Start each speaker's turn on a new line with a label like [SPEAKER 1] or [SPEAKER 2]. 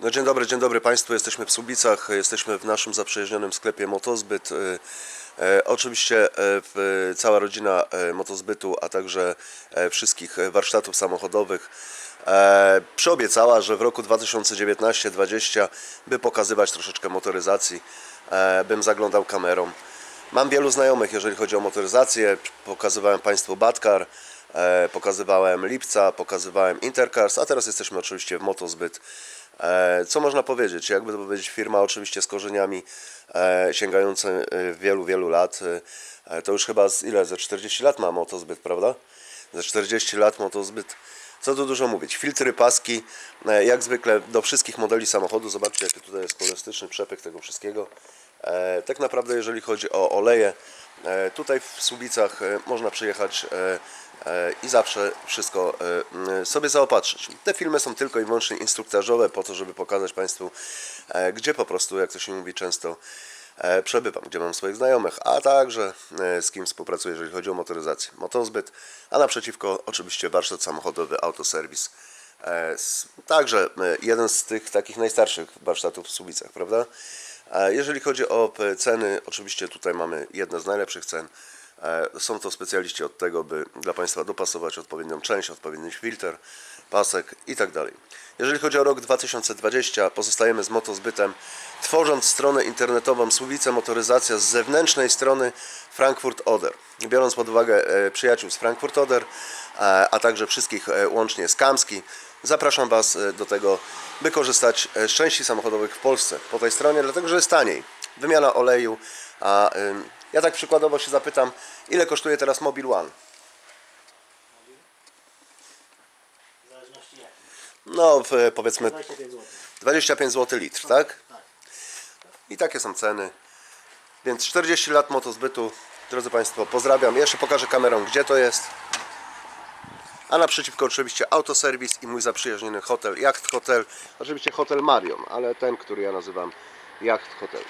[SPEAKER 1] No dzień dobry, dzień dobry Państwu. Jesteśmy w Słubicach, jesteśmy w naszym zaprzyjaźnionym sklepie Motozbyt. E, e, oczywiście e, w, cała rodzina Motozbytu, a także wszystkich warsztatów samochodowych e, przyobiecała, że w roku 2019-2020 by pokazywać troszeczkę motoryzacji, bym zaglądał kamerą. Mam wielu znajomych, jeżeli chodzi o motoryzację. Pokazywałem Państwu Batkar, pokazywałem Lipca, pokazywałem Intercars, a teraz jesteśmy oczywiście w Motozbyt. E, Co można powiedzieć? Jakby to powiedzieć, firma oczywiście z korzeniami e, sięgające e, wielu, wielu lat. To już chyba z ile? Ze 40 lat ma Motozbyt, prawda? Ze 40 lat Motozbyt. Co tu dużo mówić? Filtry, paski, e, jak zwykle do wszystkich modeli samochodu. Zobaczcie, jaki tutaj jest kolorystyczny przepych tego wszystkiego. E, Tak naprawdę, jeżeli chodzi o oleje, e, tutaj w Słubicach można przyjechać i zawsze wszystko sobie zaopatrzyć. Te filmy są tylko i wyłącznie instruktażowe po to, żeby pokazać Państwu, gdzie po prostu, jak to się mówi często, przebywam, gdzie mam swoich znajomych, a także e, z kim współpracuję, jeżeli chodzi o motoryzację. Motozbyt, a naprzeciwko oczywiście warsztat samochodowy, autoserwis. E, Także e, jeden z tych takich najstarszych warsztatów w Słubicach, prawda? E, Jeżeli chodzi o ceny, oczywiście tutaj mamy jedne z najlepszych cen. E, Są to specjaliści od tego, by dla Państwa dopasować odpowiednią część, odpowiedni filtr, pasek i tak dalej. Jeżeli chodzi o rok 2020, pozostajemy z Motozbytem, tworząc stronę internetową Słubice Motoryzacja z zewnętrznej strony Frankfurt Oder. Biorąc pod uwagę e, przyjaciół z Frankfurt Oder, e, a także wszystkich e, łącznie z Kamski, zapraszam Was do tego, by korzystać z części samochodowych w Polsce po tej stronie, dlatego że jest taniej. Wymiana oleju, a ja tak przykładowo się zapytam, ile kosztuje teraz Mobil One?
[SPEAKER 2] Zależności.
[SPEAKER 1] No, w, powiedzmy
[SPEAKER 2] 25 zł.
[SPEAKER 1] 25 zł litr, tak?
[SPEAKER 2] Tak.
[SPEAKER 1] I takie są ceny. Więc 40 lat motozbytu. Drodzy Państwo, pozdrawiam. Jeszcze pokażę kamerą, gdzie to jest. A naprzeciwko oczywiście autoserwis i mój zaprzyjaźniony hotel, Yacht Hotel. Oczywiście hotel Marion, ale ten, który ja nazywam Yacht Hotel.